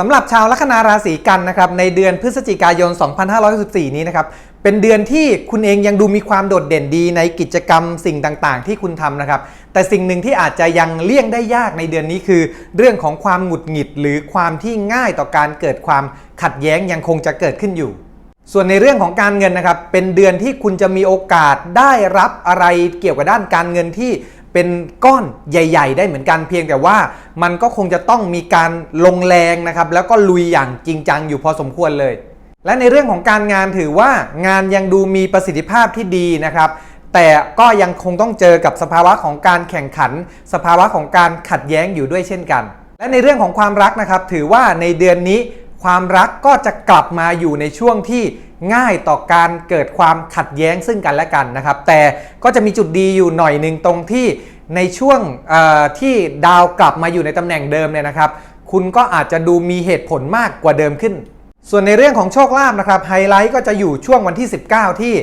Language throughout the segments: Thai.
สำหรับชาวลัคนาราศีกันนะครับในเดือนพฤศจิกายน 2564 นี้นะครับเป็นเดือนที่คุณเองยังดูมีความโดดเด่นดีในกิจกรรมสิ่งต่างๆ ที่คุณทำนะครับ แต่สิ่งหนึ่งที่อาจจะยังเลี่ยงได้ยากในเดือนนี้คือ เรื่องของความหงุดหงิด หรือความที่ง่ายต่อการเกิดความขัดแย้งยังคงจะเกิดขึ้นอยู่ ส่วนในเรื่องของการเงินนะครับเป็นเดือนที่คุณจะมีโอกาสได้รับอะไรเกี่ยวกับด้านการเงินที่ เป็นก้อนใหญ่ ๆ ได้เหมือนกันเพียงแต่ว่ามันก็คงจะต้องมีการลงแรงนะครับแล้วก็ลุยอย่างจริงจังอยู่พอสมควรเลย และในเรื่องของการงานถือว่างานยังดูมีประสิทธิภาพที่ดีนะครับแต่ก็ยังคงต้องเจอกับสภาวะของการแข่งขัน สภาวะของการขัดแย้งอยู่ด้วยเช่นกัน และในเรื่องของความรักนะครับ ถือว่าในเดือนนี้ความรักก็จะกลับมาอยู่ในช่วงที่ง่ายต่อการเกิดความขัดแย้งซึ่งกันและกันนะครับ แต่ก็จะมีจุดดีอยู่หน่อยหนึ่งตรงที่ ในช่วงที่ดาวกลับมาอยู่ในตำแหน่งเดิมเนี่ยนะครับ คุณก็อาจจะดูมีเหตุผลมากกว่าเดิมขึ้น ส่วนในเรื่องของโชคลาภนะครับไฮไลท์ก็จะอยู่ช่วงวันที่ 19 ที่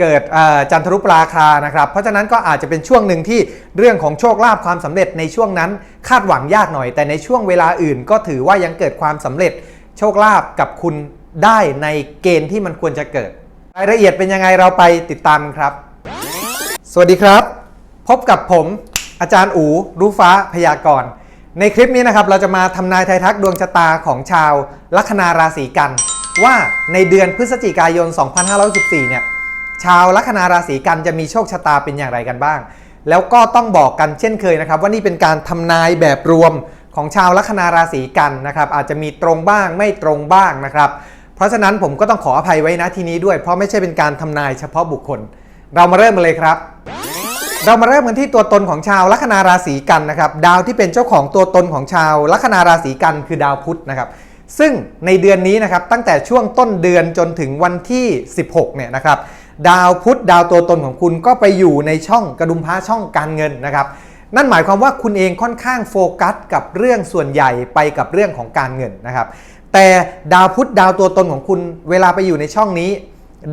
เกิดจันทรุปราคานะครับ เพราะฉะนั้นก็อาจจะเป็นช่วงหนึ่งที่เรื่องของโชคลาภความสำเร็จในช่วงนั้นคาดหวังยากหน่อย แต่ในช่วงเวลาอื่น ก็ถือว่ายังเกิดความสำเร็จโชคลาภกับคุณได้ในเกณฑ์ที่มันควรจะเกิด รายละเอียดเป็นยังไงเราไปติดตามครับ สวัสดีครับ พบกับผมอาจารย์อูรู้ฟ้าพยากรณ์ ในคลิปนี้นะครับเราจะมาทำนายไทยทักดวงชะตาของชาวลัคนาราศีกัน ว่าในเดือนพฤศจิกายน 2514 เนี่ยชาวลัคนาราศีกันจะมีโชคชะตาเป็นอย่างไรกันบ้าง แล้วก็ต้องบอกกันเช่นเคยนะครับ ว่านี่เป็นการทำนายแบบรวมของชาวลัคนาราศีกันนะครับ อาจจะมีตรงบ้างไม่ตรงบ้างนะครับ เพราะฉะนั้นผมก็ต้องขออภัยไว้นะทีนี้ด้วย เพราะไม่ใช่เป็นการทำนายเฉพาะบุคคล เรามาเริ่มกันเลยครับ เรามาเริ่มกันที่ตัวตนของชาวลัคนาราศีกันนะครับ ดาวที่เป็นเจ้าของตัวตนของชาวลัคนาราศีกันคือดาวพุธนะครับ ซึ่งในเดือนนี้นะครับตั้งแต่ช่วงต้นเดือนจนถึงวันที่ 16 เนี่ยนะครับ ดาวพุธดาวตัวตนของคุณก็ไปอยู่ในช่องกระดุมพระช่องการเงินนะครับนั่นหมายความว่าคุณเองค่อนข้างโฟกัสกับเรื่องส่วนใหญ่ไปกับเรื่องของการเงินนะครับ แต่ดาวพุธดาวตัวตนของคุณเวลาไปอยู่ในช่องนี้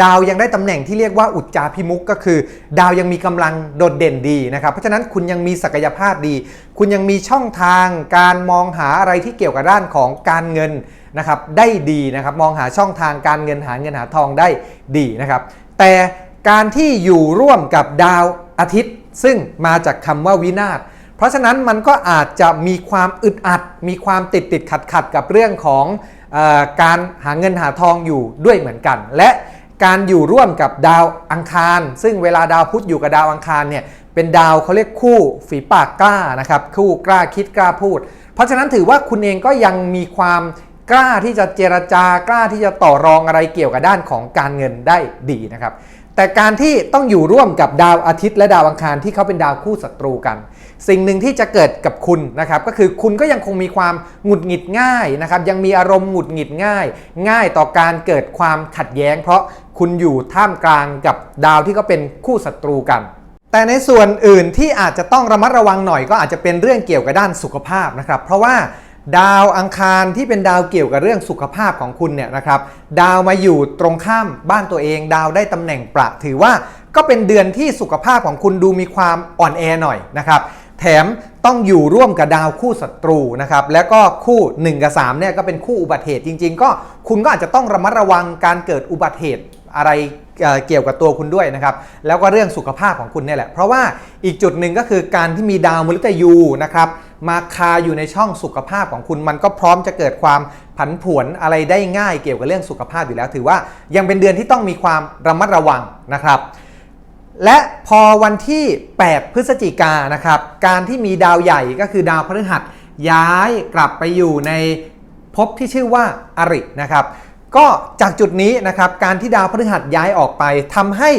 ดาวยังได้ตำแหน่งที่เรียกว่าอุจจาพิมุกก็คือ ดาวยังมีกำลังโดดเด่นดีนะครับ เพราะฉะนั้นคุณยังมีศักยภาพดี คุณยังมีช่องทางการมองหาอะไรที่เกี่ยวกับด้านของการเงินนะครับได้ดีนะครับมองหาช่องทางการเงินหาเงินหาทองได้ดีนะครับแต่การที่อยู่ร่วมกับดาวอาทิตย์ ซึ่งมาจากคำว่าวินาศเพราะฉะนั้นมันก็อาจจะมีความอึดอัด มีความติดติดขัดขัดกับเรื่องของอการหาเงินหาทองอยู่ด้วยเหมือนกัน และ การอยู่ร่วมกับดาวอังคาร ซึ่งเวลาดาวพุธอยู่กับดาวอังคารเนี่ยเป็นดาวเขาเรียกคู่ฝีปากกล้านะครับคู่กล้าคิดกล้าพูด เพราะฉะนั้นถือว่าคุณเองก็ยังมีความกล้าที่จะเจรจากล้าที่จะต่อรองอะไรเกี่ยวกับด้านของการเงินได้ดีนะครับแต่การที่ต้องอยู่ร่วมกับดาวอาทิตย์และดาวอังคารที่เขาเป็นดาวคู่ศัตรูกัน สิ่งหนึ่งที่จะเกิดกับคุณนะครับก็คือคุณก็ยังคงมีความหงุดหงิดง่ายนะครับยังมีอารมณ์หงุดหงิดง่าย ง่ายต่อการเกิดความขัดแย้ง เพราะคุณอยู่ท่ามกลางกับดาวที่เขาเป็นคู่ศัตรูกันแต่ในส่วนอื่นที่อาจจะต้องระมัดระวังหน่อยก็อาจจะเป็นเรื่องเกี่ยวกับด้านสุขภาพนะครับ เพราะว่าดาวอังคารที่เป็นดาวเกี่ยวกับเรื่องสุขภาพของคุณเนี่ยนะครับ ดาวมาอยู่ตรงข้ามบ้านตัวเอง ดาวได้ตำแหน่งประถือว่าก็เป็นเดือนที่สุขภาพของคุณดูมีความอ่อนแอหน่อยนะครับ แถมต้องอยู่ร่วมกับดาวคู่ศัตรูนะครับแล้วก็คู่ 1 กับ 3เนี่ยก็เป็นคู่อุบัติเหตุจริง ๆ ก็คุณก็อาจจะต้องระมัดระวังการเกิดอุบัติเหตุอะไรเกี่ยวกับตัวคุณด้วยนะครับ แล้วก็เรื่องสุขภาพของคุณเนี่ยแหละ เพราะว่าอีกจุดหนึ่งก็คือการที่มีดาวมฤตยูนะครับมาคาอยู่ในช่องสุขภาพของคุณมันก็พร้อมจะเกิดความผันผวนอะไรได้ง่ายเกี่ยวกับเรื่องสุขภาพอยู่แล้ว ถือว่ายังเป็นเดือนที่ต้องมีความระมัดระวังนะครับ และพอวันที่ 8 พฤศจิกายนะครับ การที่มีดาวใหญ่ก็คือดาวพฤหัสย้ายกลับไปอยู่ในภพที่ชื่อว่าอรินะครับ ก็จากจุดนี้นะครับการที่ดาวพฤหัสย้ายออกไปทำให้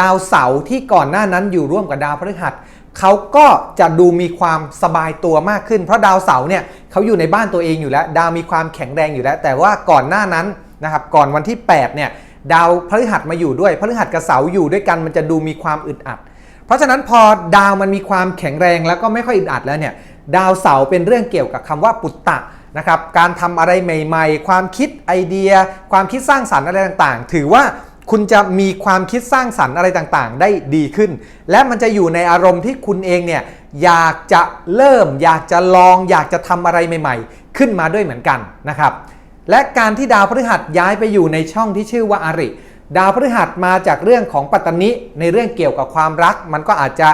ดาวเสาร์ที่ก่อนหน้านั้นอยู่ร่วมกับดาวพฤหัสเขาก็จะดูมีความสบายตัวมากขึ้น เพราะดาวเสาร์เนี่ยเขาอยู่ในบ้านตัวเองอยู่แล้ว ดาวมีความแข็งแรงอยู่แล้ว แต่ว่าก่อนหน้านั้นนะครับก่อนวันที่8เนี่ย ดาวพฤหัสมาอยู่ด้วยพฤหัสกับเสาอยู่ด้วยกันมันจะดูมีความอึดอัด เพราะฉะนั้นพอดาวมันมีความแข็งแรงแล้วก็ไม่ค่อยอึดอัดแล้วเนี่ยดาวเสาเป็นเรื่องเกี่ยวกับคำว่าปุตตะนะครับการทำอะไรใหม่ ๆ ความคิดไอเดีย ความคิดสร้างสรรค์อะไรต่างๆ ถือว่าคุณจะมีความคิดสร้างสรรค์อะไรต่างๆ ได้ดีขึ้น และมันจะอยู่ในอารมณ์ที่คุณเองเนี่ยอยากจะเริ่ม อยากจะลอง อยากจะทำอะไรใหม่ ๆ ขึ้นมาด้วยเหมือนกันนะครับ และการที่ดาวพฤหัสย้ายไปอยู่ในช่องที่ชื่อว่าอาริ ดาวพฤหัสมาจากเรื่องของปัตตนิในเรื่องเกี่ยวกับความรัก มันก็อาจจะ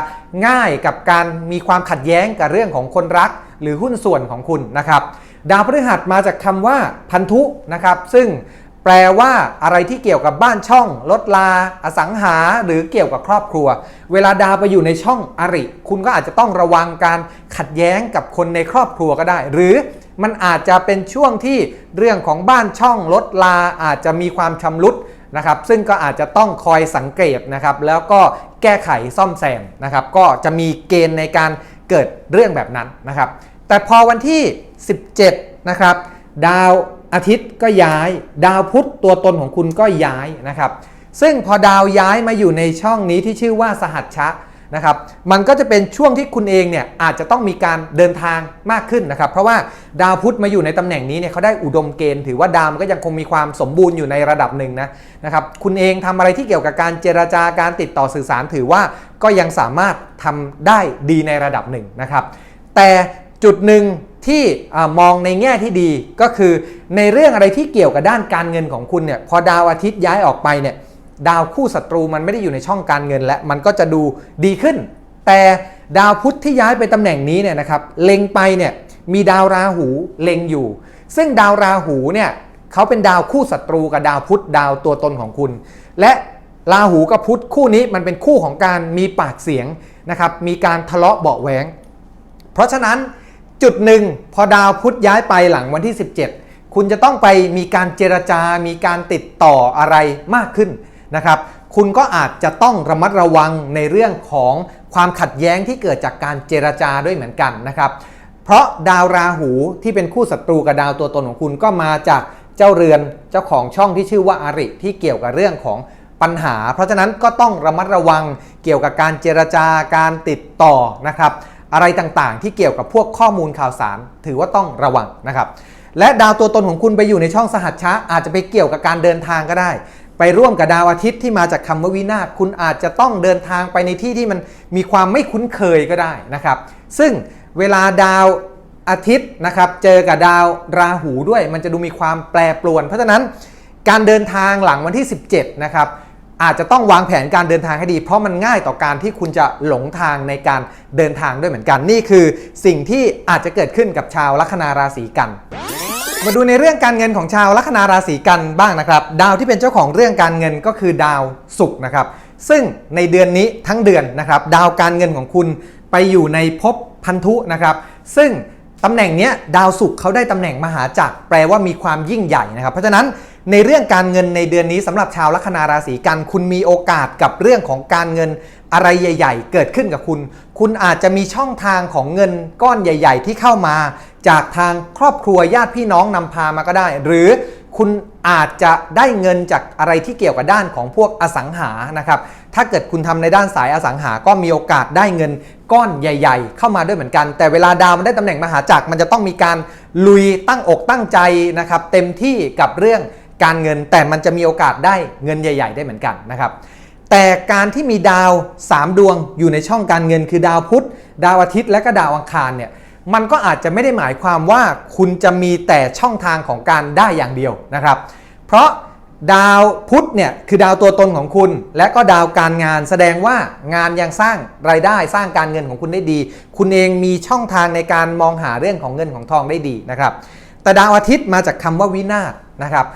ง่ายกับการมีความขัดแย้งกับเรื่องของคนรัก หรือหุ้นส่วนของคุณนะครับดาวพฤหัสมาจากคำว่าพันธุนะครับ ซึ่งแปลว่าอะไรที่เกี่ยวกับบ้านช่องลดลา อสังหา หรือเกี่ยวกับครอบครัว เวลาดาวไปอยู่ในช่องอริ คุณก็อาจจะต้องระวังการขัดแย้งกับคนในครอบครัวก็ได้ หรือมันอาจจะเป็นช่วงที่เรื่องของบ้านช่องลดลาอาจจะมีความชำรุดนะครับ ซึ่งก็อาจจะต้องคอยสังเกตนะครับ แล้วก็แก้ไขซ่อมแซมนะครับ ก็จะมีเกณฑ์ในการเกิดเรื่องแบบนั้นนะครับ แต่พอวันที่ 17 นะครับ ดาวอาทิตย์ก็ย้าย ดาวพุธตัวตนของคุณก็ย้ายนะครับ ซึ่งพอดาวย้ายมาอยู่ในช่องนี้ที่ชื่อว่าสหัชชะ นะครับ มันก็จะเป็นช่วงที่คุณเองเนี่ยอาจจะต้องมีการเดินทางมากขึ้นนะครับ เพราะว่าดาวพุธมาอยู่ในตำแหน่งนี้เนี่ยเขาได้อุดมเกณฑ์ถือว่าดาวมันก็ยังคงมีความสมบูรณ์อยู่ในระดับหนึ่งนะนะครับ คุณเองทำอะไรที่เกี่ยวกับการเจรจาการติดต่อสื่อสารถือว่าก็ยังสามารถทำได้ดีในระดับหนึ่งนะครับ แต่จุดหนึ่งที่มองในแง่ที่ดีก็คือในเรื่องอะไรที่เกี่ยวกับด้านการเงินของคุณเนี่ยพอดาวอาทิตย์ย้ายออกไปเนี่ย ดาวคู่ศัตรูมันไม่ได้อยู่ในช่องการเงินและมันก็จะดูดีขึ้น แต่ดาวพุธที่ย้ายไปตำแหน่งนี้เนี่ยนะครับเล็งไปเนี่ยมีดาวราหูเล็งอยู่ ซึ่งดาวราหูเนี่ยเขาเป็นดาวคู่ศัตรูกับดาวพุธดาวตัวตนของคุณ และราหูกับพุธคู่นี้มันเป็นคู่ของการมีปากเสียงนะครับมีการทะเลาะเบาแหวง เพราะฉะนั้นจุดหนึ่งพอดาวพุธย้ายไปหลังวันที่ 17 คุณจะต้องไปมีการเจรจา มีการติดต่ออะไรมากขึ้น นะครับ คุณก็อาจจะต้องระมัดระวังในเรื่องของความขัดแย้งที่เกิดจากการเจรจาด้วยเหมือนกันนะครับ เพราะดาวราหูที่เป็นคู่ศัตรูกับดาวตัวตนของคุณก็มาจากเจ้าเรือนเจ้าของช่องที่ชื่อว่าอาริที่เกี่ยวกับเรื่องของปัญหา เพราะฉะนั้นก็ต้องระมัดระวังเกี่ยวกับการเจรจาการติดต่อนะครับอะไรต่างๆ ที่เกี่ยวกับพวกข้อมูลข่าวสาร ถือว่าต้องระวังนะครับ และดาวตัวตนของคุณไปอยู่ในช่องสหัสชะอาจจะไปเกี่ยวกับการเดินทางก็ได้ ไปร่วมกับดาวอาทิตย์ที่มาจากคำว่าวินาศคุณอาจจะต้องเดินทางไปในที่ที่มันมีความไม่คุ้นเคยก็ได้นะครับ ซึ่งเวลาดาวอาทิตย์นะครับเจอกับดาวราหูด้วย มันจะดูมีความแปรปรวน เพราะฉะนั้นการเดินทางหลังวันที่ 17 นะครับอาจจะต้องวางแผนการเดินทางให้ดี เพราะมันง่ายต่อการที่คุณจะหลงทางในการเดินทางด้วยเหมือนกัน นี่คือสิ่งที่อาจจะเกิดขึ้นกับชาวลัคนาราศีกัน มาดูในเรื่องการเงินของชาวลัคนาราศีกันบ้างนะครับ ดาวที่เป็นเจ้าของเรื่องการเงินก็คือดาวศุกร์นะครับ ซึ่งในเดือนนี้ทั้งเดือนนะครับ ดาวการเงินของคุณไปอยู่ในภพพันธุนะครับ ซึ่งตำแหน่งนี้ดาวศุกร์เขาได้ตำแหน่งมหาจักรแปลว่ามีความยิ่งใหญ่นะครับ เพราะฉะนั้นในเรื่องการเงินในเดือนนี้สำหรับชาวลัคนาราศีกัน คุณมีโอกาสกับเรื่องของการเงิน อะไรใหญ่ ๆ เกิดขึ้นกับคุณ คุณอาจจะมีช่องทางของเงินก้อนใหญ่ ๆ ที่เข้ามา จากทางครอบครัวญาติพี่น้องนำพามาก็ได้ หรือคุณอาจจะได้เงินจากอะไรที่เกี่ยวกับด้านของพวกอสังหานะครับ ถ้าเกิดคุณทำในด้านสายอสังหา ก็มีโอกาสได้เงินก้อนใหญ่ ๆ เข้ามาด้วยเหมือนกัน แต่เวลาดาวมันได้ตำแหน่งมหาจักรมันจะต้องมีการลุยตั้งอกตั้งใจนะครับ เต็มที่กับเรื่องการเงิน แต่มันจะมีโอกาสได้เงินใหญ่ ๆ ได้เหมือนกันนะครับ แต่การที่มีดาว 3 ดวงอยู่ในช่องการเงิน คือดาวพุธ ดาวอาทิตย์และก็ดาวอังคารเนี่ยมันก็อาจจะไม่ได้หมายความว่าคุณจะมีแต่ช่องทางของการได้อย่างเดียวนะครับ เพราะดาวพุธเนี่ยคือดาวตัวตนของคุณ และก็ดาวการงานแสดงว่างานยังสร้างรายได้สร้างการเงินของคุณได้ดี คุณเองมีช่องทางในการมองหาเรื่องของเงินของทองได้ดีนะครับ แต่ดาวอาทิตย์มาจากคำว่าวินาศนะครับ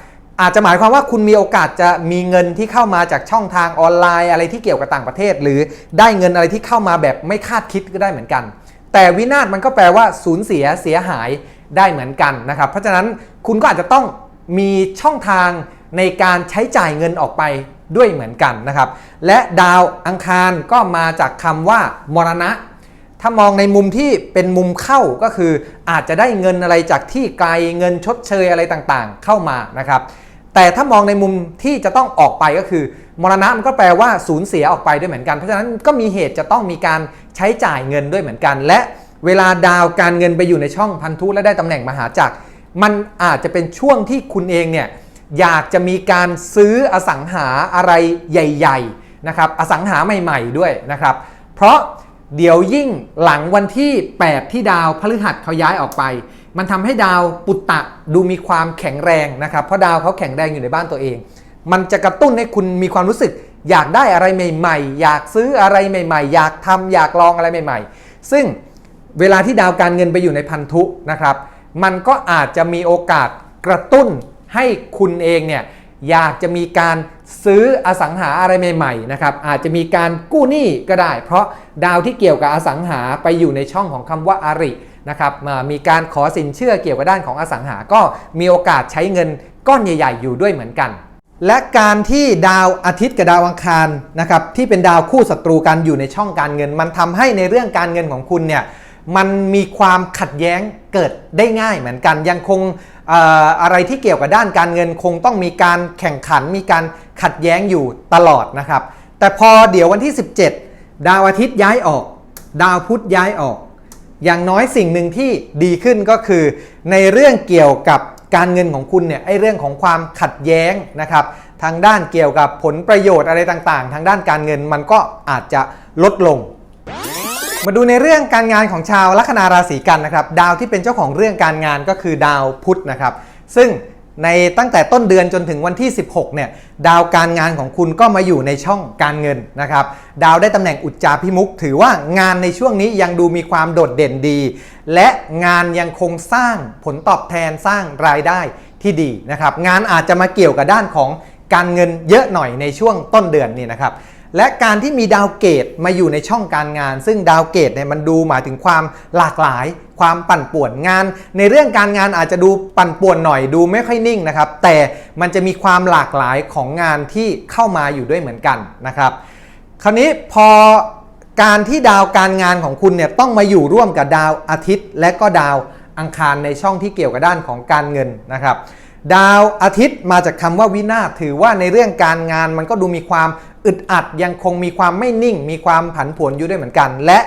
อาจจะหมายความว่าคุณมีโอกาสจะมีเงินที่เข้ามาจากช่องทางออนไลน์ อะไรที่เกี่ยวกับต่างประเทศ หรือได้เงินอะไรที่เข้ามาแบบไม่คาดคิดก็ได้เหมือนกัน แต่วินาศมันก็แปลว่าสูญเสียเสียหายได้เหมือนกันนะครับ เพราะฉะนั้นคุณก็อาจจะต้องมีช่องทางในการใช้จ่ายเงินออกไปด้วยเหมือนกันนะครับ และดาวอังคารก็มาจากคำว่ามรณะ ถ้ามองในมุมที่เป็นมุมเข้าก็คืออาจจะได้เงินอะไรจากที่ไกลเงินชดเชยอะไรต่างๆ เข้ามานะครับ แต่ถ้ามองในมุมที่จะต้องออกไปก็คือ มรณะมันก็แปลว่าสูญเสียออกไปด้วยเหมือนกัน เพราะฉะนั้นก็มีเหตุจะต้องมีการใช้จ่ายเงินด้วยเหมือนกัน และเวลาดาวการเงินไปอยู่ในช่องพันธุและได้ตำแหน่งมหาจักร มันอาจจะเป็นช่วงที่คุณเองเนี่ยอยากจะมีการซื้ออสังหาอะไรใหญ่ ๆนะครับ อสังหาใหม่ๆด้วยนะครับ เพราะเดี๋ยวยิ่งหลังวันที่ 8 ที่ดาวพฤหัสเขาย้ายออกไป มันทำให้ดาวปุตตะดูมีความแข็งแรงนะครับเพราะดาวเขาแข็งแรงอยู่ในบ้านตัวเอง มันจะกระตุ้นให้คุณมีความรู้สึก อยากได้อะไรใหม่ ๆ อยากซื้ออะไรใหม่ ๆ อยากทำอยากลองอะไรใหม่ ๆ ซึ่งเวลาที่ดาวการเงินไปอยู่ในพันธุนะครับ มันก็อาจจะมีโอกาสกระตุ้นให้คุณเองเนี่ยอยากจะมีการซื้ออสังหาอะไรใหม่ๆนะครับอาจจะมีการกู้หนี้ก็ได้ เพราะดาวที่เกี่ยวกับอสังหาไปอยู่ในช่องของคำว่าอาริ นะครับมีการขอสินเชื่อเกี่ยวกับด้านของอสังหา ก็มีโอกาสใช้เงินก้อนใหญ่ ๆ อยู่ด้วยเหมือนกัน และการที่ดาวอาทิตย์กับดาวอังคารนะครับที่เป็นดาวคู่ศัตรูกันอยู่ในช่องการเงิน มันทำให้ในเรื่องการเงินของคุณเนี่ยมันมีความขัดแย้งเกิดได้ง่ายเหมือนกันยังคงเอ่ออะไรที่เกี่ยวกับด้านการเงินคงต้องมีการแข่งขันมีการขัดแย้งอยู่ตลอดนะครับ แต่พอเดี๋ยววันที่ 17 ดาวอาทิตย์ย้ายออก ดาวพุธย้ายออก อย่างน้อยสิ่งหนึ่งที่ดีขึ้นก็คือ ในเรื่องเกี่ยวกับการเงินของคุณเนี่ยไอ้เรื่องของความขัดแย้งนะครับทางด้านเกี่ยวกับผลประโยชน์อะไรต่างๆ ทางด้านการเงินมันก็อาจจะลดลง มาดูในเรื่องการงานของชาวลัคนาราศีกันนะครับ ดาวที่เป็นเจ้าของเรื่องการงานก็คือดาวพุธนะครับ ซึ่ง ในตั้งแต่ต้นเดือนจนถึงวันที่ 16 เนี่ย ดาวการงานของคุณก็มาอยู่ในช่องการเงินนะครับ ดาวได้ตำแหน่งอุจจาพิมุก ถือว่างานในช่วงนี้ยังดูมีความโดดเด่นดี และงานยังคงสร้างผลตอบแทนสร้างรายได้ที่ดีนะครับ งานอาจจะมาเกี่ยวกับด้านของการเงินเยอะหน่อยในช่วงต้นเดือนนี่นะครับ และการที่มีดาวเกตมาอยู่ในช่องการงาน ซึ่งดาวเกตเนี่ยมันดูหมายถึงความหลากหลาย ความปั่นป่วนงาน ในเรื่องการงานอาจจะดูปั่นป่วนหน่อยดูไม่ค่อยนิ่งนะครับ แต่มันจะมีความหลากหลายของงานที่เข้ามาอยู่ด้วยเหมือนกันนะครับ คราวนี้พอการที่ดาวการงานของคุณเนี่ยต้องมาอยู่ร่วมกับดาวอาทิตย์ และก็ดาวอังคารในช่องที่เกี่ยวกับด้านของการเงินนะครับดาวอาทิตย์มาจากคำว่าวินาศถือว่าในเรื่องการงานมันก็ดูมีความ อึดอัดยังคงมีความไม่นิ่ง มีความผันผวนอยู่ด้วยเหมือนกัน และ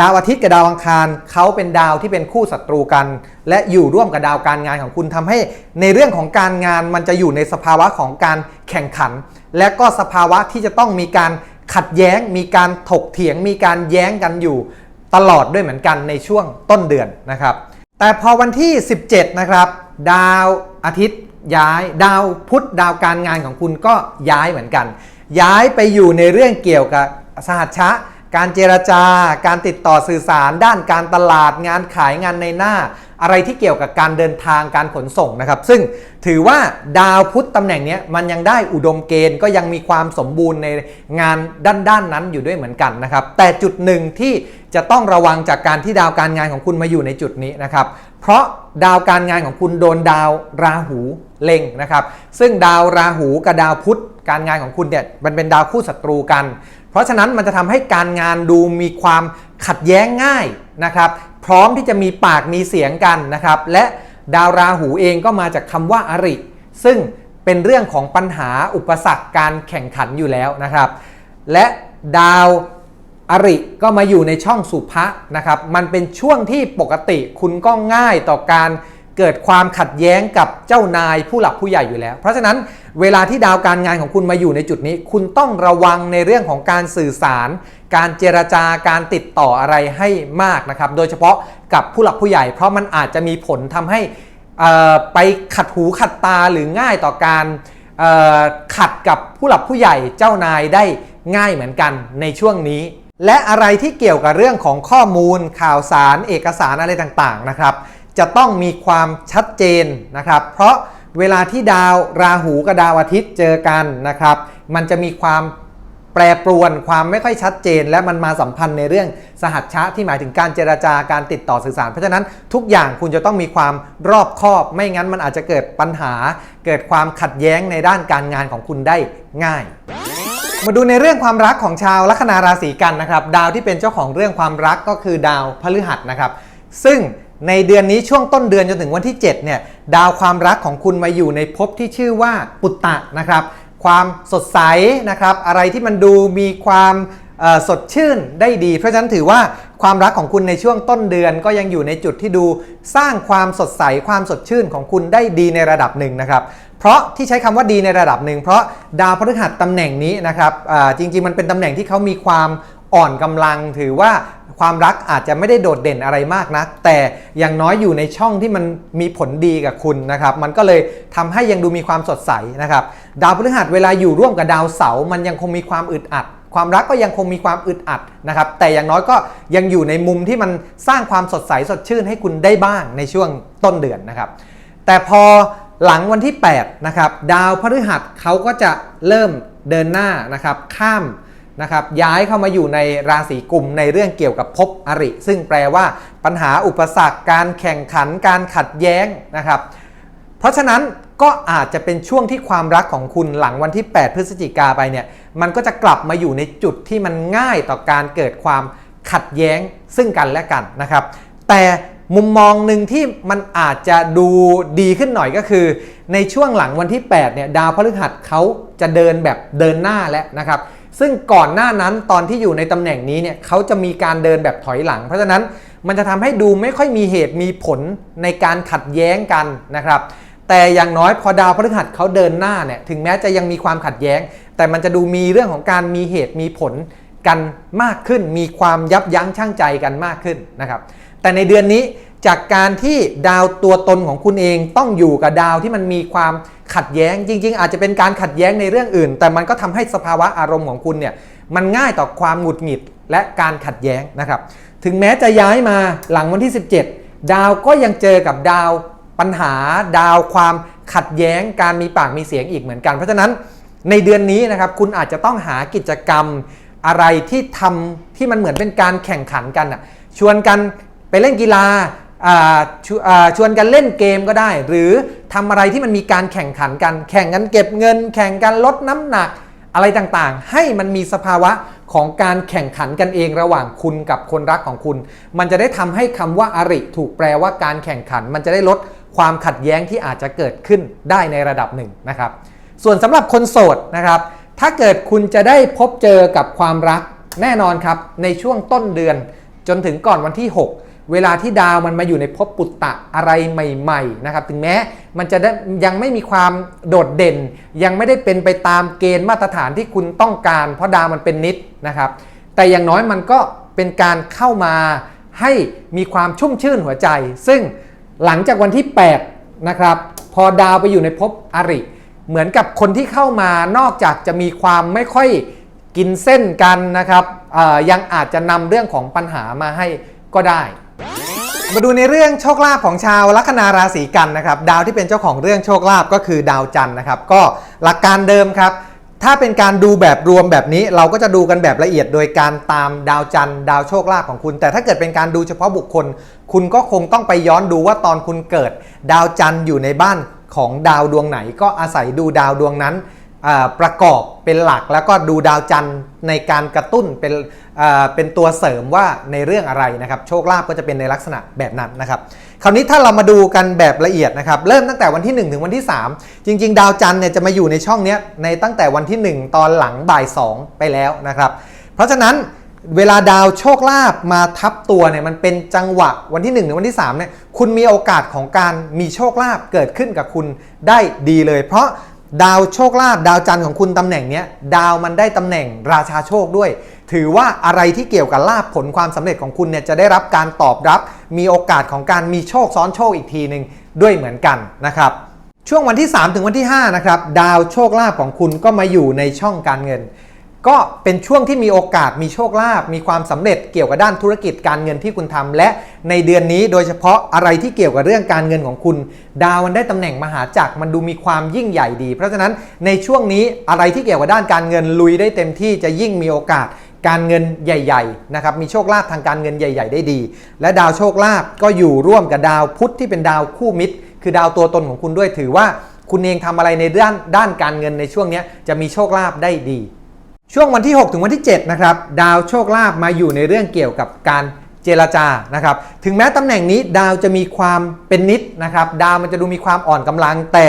ดาวอาทิตย์กับดาวอังคารเขาเป็นดาวที่เป็นคู่ศัตรูกัน และอยู่ร่วมกับดาวการงานของคุณทำให้ในเรื่องของการงานมันจะอยู่ในสภาวะของการแข่งขัน และก็สภาวะที่จะต้องมีการขัดแย้ง มีการถกเถียง มีการแย้งกันอยู่ตลอดด้วยเหมือนกันในช่วงต้นเดือนนะครับ แต่พอวันที่ 17 นะครับ ดาวอาทิตย์ย้าย ดาวพุธดาวการงานของคุณก็ย้ายเหมือนกัน ย้ายไปอยู่ในเรื่องเกี่ยวกับสหัชชะ การเจรจากการติดต่อสื่อสาร ด้านการตลาดงานขายงานในหน้า อะไรที่เกี่ยวกับการเดินทางการขนส่งนะครับ ซึ่งถือว่าดาวพุธตำแหน่งนี้มันยังได้อุดมเกณฑ์ก็ยังมีความสมบูรณ์ในงานด้านๆนั้นอยู่ด้วยเหมือนกันนะครับ แต่จุดหนึ่งที่จะต้องระวังจากการที่ดาวการงานของคุณมาอยู่ในจุดนี้นะครับ เพราะดาวการงานของคุณโดนดาวราหูเล็งนะครับ ซึ่งดาวราหูกับดาวพุธการงานของคุณเนี่ยมันเป็นดาวคู่ศัตรูกัน เพราะฉะนั้นมันจะทำให้การงานดูมีความขัดแย้งง่ายนะครับ พร้อมที่จะมีปากมีเสียงกันนะครับ และดาวราหูเองก็มาจากคำว่าอริ ซึ่งเป็นเรื่องของปัญหาอุปสรรคการแข่งขันอยู่แล้วนะครับ และดาวอริก็มาอยู่ในช่องสุภะนะครับ มันเป็นช่วงที่ปกติคุณก็ง่ายต่อการ เกิดความขัดแย้งกับเจ้านายผู้หลักผู้ใหญ่อยู่แล้ว เพราะฉะนั้นเวลาที่ดาวการงานของคุณมาอยู่ในจุดนี้ คุณต้องระวังในเรื่องของการสื่อสาร การเจรจาการติดต่ออะไรให้มากนะครับ โดยเฉพาะกับผู้หลักผู้ใหญ่ เพราะมันอาจจะมีผลทำให้ไปขัดหูขัดตาหรือง่ายต่อการขัดกับผู้หลักผู้ใหญ่เจ้านายได้ง่ายเหมือนกันในช่วงนี้ และอะไรที่เกี่ยวกับเรื่องของข้อมูลข่าวสารเอกสารอะไรต่างๆนะครับ จะต้องมีความชัดเจนนะครับ เพราะเวลาที่ดาวราหูกับดาวอาทิตย์เจอกันนะครับ มันจะมีความแปรปรวนความไม่ค่อยชัดเจน และมันมาสัมพันธ์ในเรื่องสหัชชะที่หมายถึงการเจราจาการติดต่อสื่อสาร เพราะฉะนั้นทุกอย่างคุณจะต้องมีความรอบคอบ ไม่งั้นมันอาจจะเกิดปัญหา เกิดความขัดแย้งในด้านการงานของคุณได้ง่าย มาดูในเรื่องความรักของชาวลัคนาราศีกันนะครับ ดาวที่เป็นเจ้าของเรื่องความรักก็คือดาวพฤหัสนะครับ ซึ่ง ในเดือนนี้ช่วงต้นเดือนจนถึงวันที่ 7 เนี่ย ดาวความรักของคุณมาอยู่ในภพที่ชื่อว่าปุตตะนะครับ ความสดใสนะครับ อะไรที่มันดูมีความสดชื่นได้ดี เพราะฉะนั้นถือว่าความรักของคุณในช่วงต้นเดือนก็ยังอยู่ในจุดที่ดูสร้างความสดใสความสดชื่นของคุณได้ดีในระดับหนึ่งนะครับ เพราะที่ใช้คำว่าดีในระดับหนึ่งเพราะดาวพฤหัสตำแหน่งนี้นะครับจริงๆมันเป็นตำแหน่งที่เขามีความ อ่อนกำลังถือว่าความรักอาจจะไม่ได้โดดเด่นอะไรมากนัก แต่อย่างน้อยอยู่ในช่องที่มันมีผลดีกับคุณนะครับ มันก็เลยทำให้ยังดูมีความสดใสนะครับ ดาวพฤหัสเวลาอยู่ร่วมกับดาวเสาร์มันยังคงมีความอึดอัด ความรักก็ยังคงมีความอึดอัดนะครับ แต่อย่างน้อยก็ยังอยู่ในมุมที่มันสร้างความสดใสสดชื่นให้คุณได้บ้างในช่วงต้นเดือนนะครับ แต่พอหลังวันที่8นะครับดาวพฤหัสเขาก็จะเริ่มเดินหน้านะครับข้าม นะครับย้ายเข้ามาอยู่ในราศีกุมในเรื่องเกี่ยวกับภพอริ ซึ่งแปลว่าปัญหาอุปสรรคการแข่งขันการขัดแย้งนะครับ เพราะฉะนั้นก็อาจจะเป็นช่วงที่ความรักของคุณหลังวันที่ 8 พฤศจิกาไปเนี่ยมันก็จะกลับมาอยู่ในจุดที่มันง่ายต่อการเกิดความขัดแย้งซึ่งกันและกันนะครับ แต่มุมมองหนึ่งที่มันอาจจะดูดีขึ้นหน่อยก็คือ ในช่วงหลังวันที่ 8 เนี่ยดาวพฤหัสเขาจะเดินแบบเดินหน้าแล้วนะครับ ซึ่งก่อนหน้านั้นตอนที่อยู่ในตำแหน่งนี้เนี่ยเขาจะมีการเดินแบบถอยหลัง เพราะฉะนั้นมันจะทำให้ดูไม่ค่อยมีเหตุมีผลในการขัดแย้งกันนะครับ แต่อย่างน้อยพอดาวพฤหัสเขาเดินหน้าเนี่ยถึงแม้จะยังมีความขัดแย้ง แต่มันจะดูมีเรื่องของการมีเหตุมีผลกันมากขึ้น มีความยับยั้งชั่งใจกันมากขึ้นนะครับ แต่ในเดือนนี้จากการที่ดาวตัวตนของคุณเองต้องอยู่กับดาวที่มันมีความขัดแย้งจริง ๆ อาจจะเป็นการขัดแย้งในเรื่องอื่น แต่มันก็ทำให้สภาวะอารมณ์ของคุณเนี่ยมันง่ายต่อความหงุดหงิดและการขัดแย้งนะครับ ถึงแม้จะย้ายมาหลังวันที่ 17 ดาวก็ยังเจอกับดาวปัญหา ดาวความขัดแย้งการมีปากมีเสียงอีกเหมือนกัน เพราะฉะนั้นในเดือนนี้นะครับคุณอาจจะต้องหากิจกรรมอะไรที่ทำที่มันเหมือนเป็นการแข่งขันกันอะชวนกัน ไปเล่นกีฬาชวอ่าชวนกันเล่นเกมก็ได้ หรือทำอะไรที่มันมีการแข่งขันกัน แข่งกันเก็บเงิน แข่งกันลดน้ำหนักอะไรต่างๆ ให้มันมีสภาวะของการแข่งขันกันเองระหว่างคุณกับคนรักของคุณ มันจะได้ทำให้คำว่าอริถูกแปลว่าการแข่งขัน มันจะได้ลดความขัดแย้งที่อาจจะเกิดขึ้นได้ในระดับหนึ่งนะครับ ส่วนสำหรับคนโสดนะครับ ถ้าเกิดคุณจะได้พบเจอกับความรักแน่นอนครับ ในช่วงต้นเดือนจนถึงก่อนวันที่ 6 เวลาที่ดาวมันมาอยู่ในภพปุตตะอะไรใหม่ๆนะครับถึงแม้มันจะได้ยังไม่มีความโดดเด่น ยังไม่ได้เป็นไปตามเกณฑ์มาตรฐานที่คุณต้องการ เพราะดาวมันเป็นนิดนะครับ แต่อย่างน้อยมันก็เป็นการเข้ามาให้มีความชุ่มชื่นหัวใจ ซึ่งหลังจากวันที่8นะครับพอดาวไปอยู่ในภพอริ เหมือนกับคนที่เข้ามานอกจากจะมีความไม่ค่อยกินเส้นกันนะครับยังอาจจะนำเรื่องของปัญหามาให้ก็ได้ มาดูในเรื่องโชคลาภของชาวลัคนาราศีกันนะครับ ดาวที่เป็นเจ้าของเรื่องโชคลาภก็คือดาวจันทร์นะครับ ก็หลักการเดิมครับ ถ้าเป็นการดูแบบรวมแบบนี้ เราก็จะดูกันแบบละเอียดโดยการตามดาวจันทร์ดาวโชคลาภของคุณ แต่ถ้าเกิดเป็นการดูเฉพาะบุคคล คุณก็คงต้องไปย้อนดูว่าตอนคุณเกิด ดาวจันทร์อยู่ในบ้านของดาวดวงไหน ก็อาศัยดูดาวดวงนั้น ประกอบเป็นหลักแล้วก็ดูดาวจันทร์ในการกระตุ้นเป็นเป็นตัวเสริมว่าในเรื่องอะไรนะครับ โชคลาภก็จะเป็นในลักษณะแบบนั้นนะครับ คราวนี้ถ้าเรามาดูกันแบบละเอียดนะครับ เริ่มตั้งแต่วันที่ 1 ถึงวันที่ 3 จริง ๆ ดาวจันทร์เนี่ยจะมาอยู่ในช่องนี้ในตั้งแต่วันที่ 1 ตอนหลังบ่าย 2 ไปแล้วนะครับ เพราะฉะนั้นเวลาดาวโชคลาภมาทับตัวเนี่ยมันเป็นจังหวะวันที่1ถึงวันที่3เนี่ยคุณมีโอกาสของการมีโชคลาภเกิดขึ้นกับคุณได้ดีเลย เพราะ ดาวโชคลาภดาวจันทร์ของคุณตำแหน่งเนี้ยดาวมันได้ตำแหน่งราชาโชคด้วย ถือว่าอะไรที่เกี่ยวกับลาภผลความสำเร็จของคุณเนี่ยจะได้รับการตอบรับ มีโอกาสของการมีโชคซ้อนโชคอีกทีหนึ่งด้วยเหมือนกันนะครับ ช่วงวันที่ 3 ถึงวันที่5นะครับดาวโชคลาภของคุณก็มาอยู่ในช่องการเงิน ก็เป็นช่วงที่มีโอกาสมีโชคลาภมีความสำเร็จเกี่ยวกับด้านธุรกิจการเงินที่คุณทำและในเดือนนี้โดยเฉพาะอะไรที่เกี่ยวกับเรื่องการเงินของคุณ ดาวมันได้ตำแหน่งมหาจักรมันดูมีความยิ่งใหญ่ดี เพราะฉะนั้นในช่วงนี้อะไรที่เกี่ยวกับด้านการเงินลุยได้เต็มที่จะยิ่งมีโอกาสการเงินใหญ่ๆนะครับมีโชคลาภทางการเงินใหญ่ ๆ ได้ดี และดาวโชคลาภก็อยู่ร่วมกับดาวพุธที่เป็นดาวคู่มิตร คือดาวตัวตนของคุณด้วยถือว่า คุณเองทำอะไรในด้านด้านการเงินในช่วงนี้จะมีโชคลาภได้ดี ช่วงวันที่ 6 ถึงวันที่7นะครับดาวโชคลาภมาอยู่ในเรื่องเกี่ยวกับการเจรจานะครับถึงแม้ตำแหน่งนี้ดาวจะมีความเป็นนิดนะครับดาวมันจะดูมีความอ่อนกำลัง แต่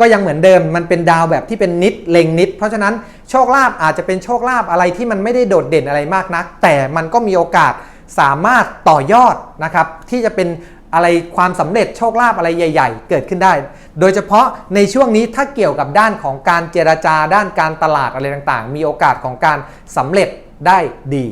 ก็ยังเหมือนเดิมมันเป็นดาวแบบที่เป็นนิดเล็งนิด เพราะฉะนั้นโชคลาภอาจจะเป็นโชคลาภอะไรที่มันไม่ได้โดดเด่นอะไรมากนัก แต่มันก็มีโอกาสสามารถต่อยอดนะครับที่จะเป็น อะไรความสำเร็จโชคลาภอะไรใหญ่ ๆ เกิดขึ้นได้ โดยเฉพาะในช่วงนี้ถ้าเกี่ยวกับด้านของการเจรจาด้านการตลาดอะไรต่างๆ มีโอกาสของการสำเร็จได้ดี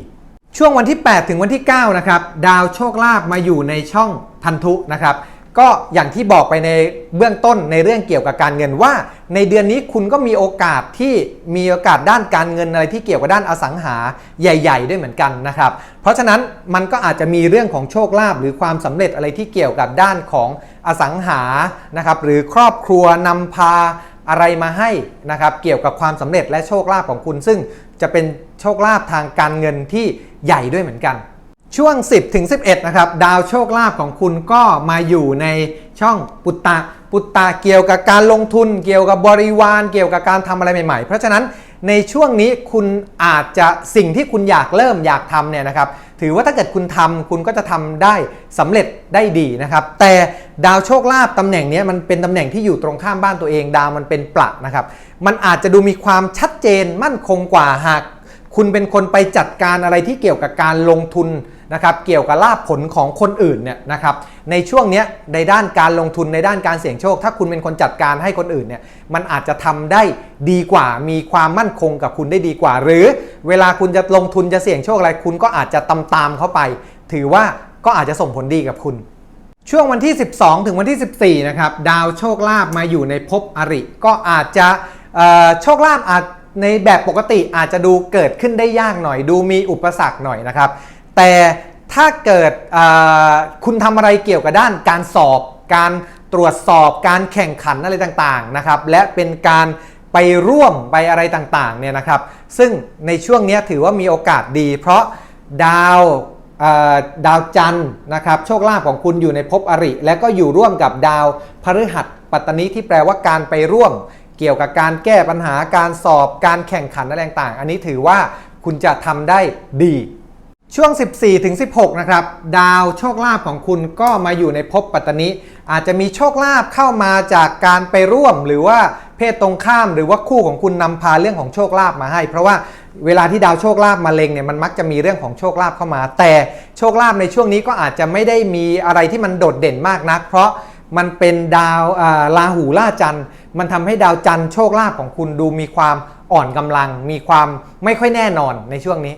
ช่วงวันที่ 8 ถึงวันที่ 9 นะครับ ดาวโชคลาภมาอยู่ในช่องพันธุนะครับ ก็อย่างที่บอกไปในเบื้องต้นในเรื่องเกี่ยวกับการเงินว่า ในเดือนนี้คุณก็มีโอกาสที่มีโอกาสด้านการเงินอะไรที่เกี่ยวกับด้านอสังหาใหญ่ ๆ ด้วยเหมือนกันนะครับ เพราะฉะนั้นมันก็อาจจะมีเรื่องของโชคลาภหรือความสำเร็จอะไรที่เกี่ยวกับด้านของอสังหานะครับหรือครอบครัวนำพาอะไรมาให้นะครับเกี่ยวกับความสำเร็จและโชคลาภของคุณ ซึ่งจะเป็นโชคลาภทางการเงินที่ใหญ่ด้วยเหมือนกัน ช่วง 10 ถึง 11 นะครับ ดาวโชคลาภของคุณก็มาอยู่ในช่องปุตตะปุตตะเกี่ยวกับการลงทุน เกี่ยวกับบริวาร เกี่ยวกับการทำอะไรใหม่ๆ เพราะฉะนั้นในช่วงนี้คุณอาจจะสิ่งที่คุณอยากเริ่มอยากทำเนี่ยนะครับ ถือว่าถ้าเกิดคุณทำคุณก็จะทำได้สำเร็จได้ดีนะครับ แต่ดาวโชคลาภตำแหน่งนี้มันเป็นตำแหน่งที่อยู่ตรงข้ามบ้านตัวเอง ดาวมันเป็นประนะครับ มันอาจจะดูมีความชัดเจนมั่นคงกว่าหาก คุณเป็นคนไปจัดการอะไรที่เกี่ยวกับการลงทุน นะครับเกี่ยวกับลาภผลของคนอื่นเนี่ยนะครับในช่วงนี้ในด้านการลงทุนในด้านการเสี่ยงโชค ถ้าคุณเป็นคนจัดการให้คนอื่นเนี่ยมันอาจจะทำได้ดีกว่ามีความมั่นคงกับคุณได้ดีกว่า หรือเวลาคุณจะลงทุนจะเสี่ยงโชคอะไรคุณก็อาจจะตามตามเข้าไป ถือว่าก็อาจจะส่งผลดีกับคุณช่วงวันที่ 12 ถึงวันที่ 14 นะครับ ดาวโชคลาภมาอยู่ในภพอริ ก็อาจจะโชคลาภอาจในแบบปกติอาจจะดูเกิดขึ้นได้ยากหน่อย ดูมีอุปสรรคหน่อยนะครับ แต่ถ้าเกิดคุณทำอะไรเกี่ยวกับด้านการสอบ การตรวจสอบการแข่งขันอะไรต่างๆนะครับ และเป็นการไปร่วมไปอะไรต่างๆเนี่ยนะครับ ซึ่งในช่วงนี้ถือว่ามีโอกาสดี เพราะดาวดาวจันทร์นะครับ โชคลาภของคุณอยู่ในภพอริ และก็อยู่ร่วมกับดาวพฤหัสปัตตนิที่แปลว่าการไปร่วม เกี่ยวกับการแก้ปัญหาการสอบการแข่งขันอะไรต่างๆ อันนี้ถือว่าคุณจะทำได้ดี ช่วง 14 ถึง 16 นะครับ ดาวโชคลาภของคุณก็มาอยู่ในภพปัตตนิอาจจะมีโชคลาภเข้ามาจากการไปร่วม หรือว่าเพศตรงข้ามหรือว่าคู่ของคุณนำพาเรื่องของโชคลาภมาให้ เพราะว่าเวลาที่ดาวโชคลาภมาเล็งเนี่ยมันมักจะมีเรื่องของโชคลาภเข้ามา แต่โชคลาภในช่วงนี้ก็อาจจะไม่ได้มีอะไรที่มันโดดเด่นมากนัก เพราะมันเป็นดาวราหูล่าจันทร์มันทำให้ดาวจันทร์โชคลาภของคุณดูมีความอ่อนกำลัง มีความไม่ค่อยแน่นอนในช่วงนี้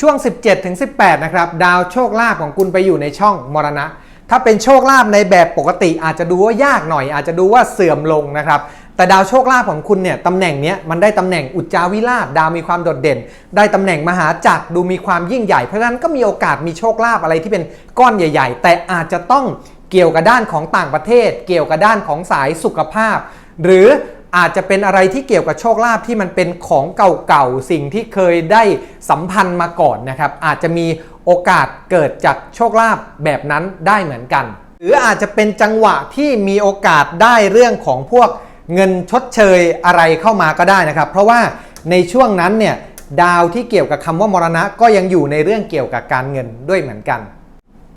ช่วง 17ถึง18 นะครับ ดาวโชคลาภของคุณไปอยู่ในช่องมรณะ ถ้าเป็นโชคลาภในแบบปกติอาจจะดูว่ายากหน่อย อาจจะดูว่าเสื่อมลงนะครับ แต่ดาวโชคลาภของคุณเนี่ยตำแหน่งเนี้ยมันได้ตำแหน่งอุจจาวิราชดาวมีความโดดเด่น ได้ตำแหน่งมหาจักรดูมีความยิ่งใหญ่ เพราะฉะนั้นก็มีโอกาสมีโชคลาภอะไรที่เป็นก้อนใหญ่ ๆ แต่อาจจะต้องเกี่ยวกับด้านของต่างประเทศ เกี่ยวกับด้านของสายสุขภาพ หรือ อาจจะเป็นอะไรที่เกี่ยวกับโชคลาภที่มันเป็นของเก่าๆ สิ่งที่เคยได้สัมพันธ์มาก่อนนะครับ อาจจะมีโอกาสเกิดจากโชคลาภแบบนั้นได้เหมือนกัน หรืออาจจะเป็นจังหวะที่มีโอกาสได้เรื่องของพวกเงินชดเชยอะไรเข้ามาก็ได้นะครับ เพราะว่าในช่วงนั้นเนี่ยดาวที่เกี่ยวกับคำว่ามรณะก็ยังอยู่ในเรื่องเกี่ยวกับการเงินด้วยเหมือนกัน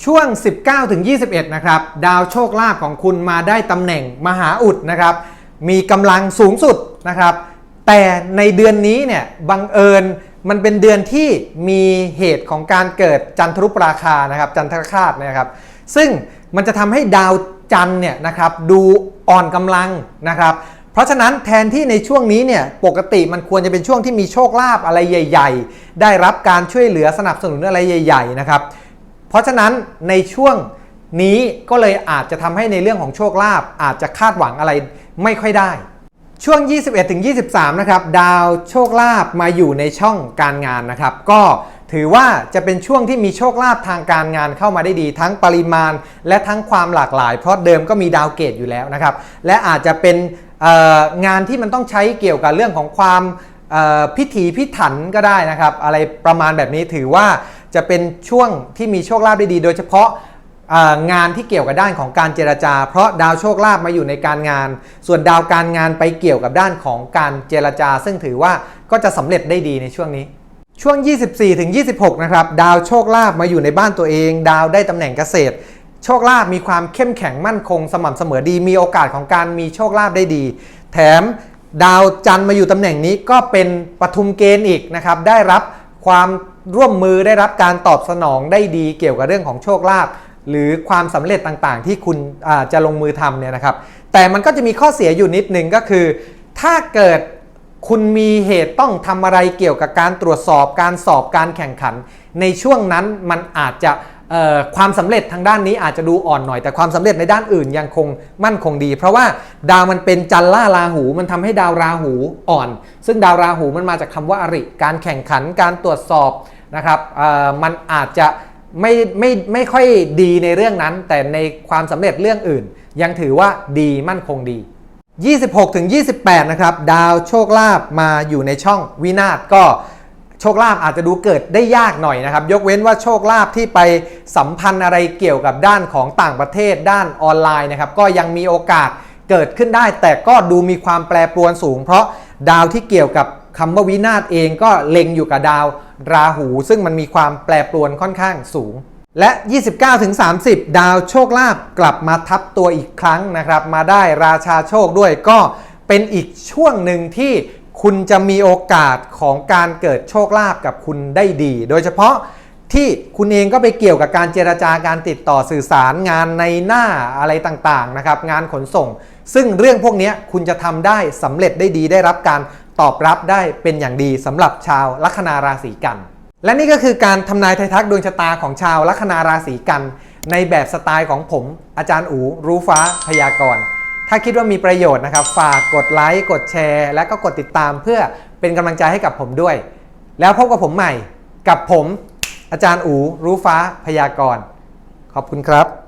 ช่วง 19ถึง21 นะครับ ดาวโชคลาภของคุณมาได้ตำแหน่งมหาอุดนะครับ มีกำลังสูงสุดนะครับ แต่ในเดือนนี้เนี่ยบังเอิญมันเป็นเดือนที่มีเหตุของการเกิดจันทรุปราคานะครับจันทรคาตนะครับ ซึ่งมันจะทำให้ดาวจันทร์เนี่ยนะครับดูอ่อนกำลังนะครับ เพราะฉะนั้นแทนที่ในช่วงนี้เนี่ยปกติมันควรจะเป็นช่วงที่มีโชคลาภอะไรใหญ่ ๆ ได้รับการช่วยเหลือสนับสนุนอะไรใหญ่ ๆ นะครับ เพราะฉะนั้นในช่วง นี้ก็เลยอาจจะทำให้ในเรื่องของโชคลาภอาจจะคาดหวังอะไรไม่ค่อยได้ ช่วง 21ถึง23 นะครับ ดาวโชคลาภมาอยู่ในช่องการงานนะครับ ก็ถือว่าจะเป็นช่วงที่มีโชคลาภทางการงานเข้ามาได้ดี ทั้งปริมาณ และทั้งความหลากหลาย เพราะเดิมก็มีดาวเกตอยู่แล้วนะครับ และอาจจะเป็นงานที่มันต้องใช้เกี่ยวกับเรื่องของความพิถีพิถันก็ได้นะครับ อะไรประมาณแบบนี้ถือว่าจะเป็นช่วงที่มีโชคลาภได้ดี โดยเฉพาะ งานที่เกี่ยวกับด้านของการเจรจา เพราะดาวโชคลาภมาอยู่ในการงาน ส่วนดาวการงานไปเกี่ยวกับด้านของการเจรจา ซึ่งถือว่าก็จะสำเร็จได้ดีในช่วงนี้ ช่วง 24 ถึง 26 นะครับ ดาวโชคลาภมาอยู่ในบ้านตัวเอง ดาวได้ตำแหน่งเกษตร โชคลาภมีความเข้มแข็งมั่นคง สม่ำเสมอดี มีโอกาสของการมีโชคลาภได้ดี แถมดาวจันทร์มาอยู่ตำแหน่งนี้ก็เป็นปทุมเกณฑ์อีกนะครับ ได้รับความร่วมมือได้รับการตอบสนองได้ดีเกี่ยวกับเรื่องของโชคลาภ หรือความสำเร็จต่างๆ ที่คุณจะลงมือทำเนี่ยนะครับ แต่มันก็จะมีข้อเสียอยู่นิดนึงก็คือ ถ้าเกิดคุณมีเหตุต้องทำอะไรเกี่ยวกับการตรวจสอบการสอบการแข่งขัน ในช่วงนั้นมันอาจจะความสำเร็จทางด้านนี้อาจจะดูอ่อนหน่อยแต่ความสำเร็จในด้านอื่นยังคงมั่นคงดี เพราะว่าดาวมันเป็นจันล่าราหู มันทำให้ดาวราหูอ่อน ซึ่งดาวราหูมันมาจากคำว่าอริ การแข่งขันการตรวจสอบนะครับมันอาจจะ ไม่ไม่ไม่ค่อยดีในเรื่องนั้น แต่ในความสำเร็จเรื่องอื่น ยังถือว่าดีมั่นคงดี 26ถึง28 นะครับ ดาวโชคลาภมาอยู่ในช่องวินาศก็โชคลาภอาจจะดูเกิดได้ยากหน่อยนะครับ ยกเว้นว่าโชคลาภที่ไปสัมพันธ์อะไรเกี่ยวกับด้านของต่างประเทศด้านออนไลน์นะครับ ก็ยังมีโอกาสเกิดขึ้นได้ แต่ก็ดูมีความแปรปรวนสูง เพราะดาวที่เกี่ยวกับ คำว่าวินาศเองก็เล็งอยู่กับดาวราหู ซึ่งมันมีความแปรปรวนค่อนข้างสูง และ 29-30 ดาวโชคลาภกลับมาทับตัวอีกครั้งนะครับ มาได้ราชาโชคด้วยก็เป็นอีกช่วงหนึ่งที่คุณจะมีโอกาสของการเกิดโชคลาภกับคุณได้ดี โดยเฉพาะที่คุณเองก็ไปเกี่ยวกับการเจรจาการติดต่อสื่อสารงานในหน้าอะไรต่างๆนะครับ งานขนส่ง ซึ่งเรื่องพวกนี้คุณจะทำได้สำเร็จได้ดีได้รับการ ตอบรับได้เป็นอย่างดีสำหรับชาวลัคนาราศีกัน และนี่ก็คือการทำนายไทยทักดวงชะตาของชาวลัคนาราศีกัน ในแบบสไตล์ของผม อาจารย์อูรู้ฟ้าพยากรณ์ถ้าคิดว่ามีประโยชน์นะครับ ฝากกดไลค์กดแชร์ และก็กดติดตามเพื่อเป็นกำลังใจให้กับผมด้วย แล้วพบกับผมใหม่กับผม อาจารย์อูรู้ฟ้าพยากรณ์ขอบคุณครับ